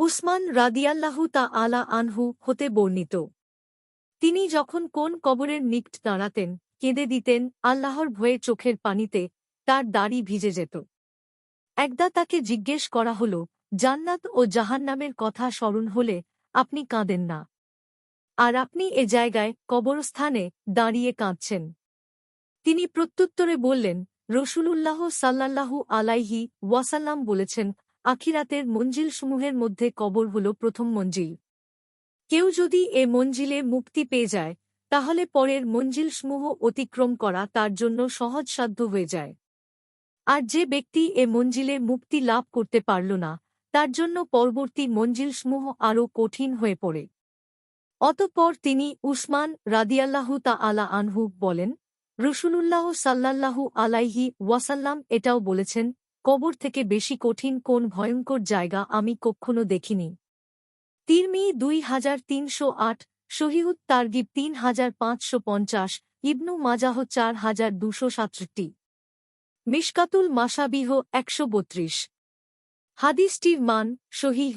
উসমান রাদিয়াল্লাহু তা আলা আনহু হতে বর্ণিত। তিনি যখন কোন কবরের নিকট দাঁড়াতেন, কেঁদে দিতেন, আল্লাহর ভয়ে চোখের পানিতে তার দাড়ি ভিজে যেত। একদা তাকে জিজ্ঞেস করা হল, জান্নাত ও জাহান্নামের কথা স্মরণ হলে আপনি কাঁদেন না। আর আপনি এ জায়গায় কবরস্থানে দাঁড়িয়ে কাঁদছেন। তিনি প্রত্যুত্তরে বললেন, রসুলুল্লাহ সাল্লাল্লাহু আলাইহি ওয়াসাল্লাম বলেছেন আখিরাতের মঞ্জিলসমূহের মধ্যে কবর হল প্রথম মঞ্জিল। কেউ যদি এ মঞ্জিলে মুক্তি পেয়ে যায়, তাহলে পরের মঞ্জিলসমূহ অতিক্রম করা তার জন্য সহজসাধ্য হয়ে যায়। আর যে ব্যক্তি এ মঞ্জিলে মুক্তি লাভ করতে পারল না, তার জন্য পরবর্তী মঞ্জিলসমূহ আরও কঠিন হয়ে পড়ে। অতঃপর তিনি উসমান রাদিয়াল্লাহু তা আলা আনহু বলেন, রসুলুল্লাহ সাল্লাল্লাহু আলাইহি ওয়াসাল্লাম এটাও বলেছেন কবর থেকে বেশি কঠিন কোন ভয়ঙ্কর জায়গা আমি কখনো দেখিনি। তিরমি দুই হাজার তিনশো আট শহীদ তারগিব তিন হাজার পাঁচশো পঞ্চাশ, ইবনু মাজাহ চার হাজার দুশো সাতষট্টি। মিশকাতুল মাসাবিহ একশো বত্রিশ। হাদিসটির মান শহীদ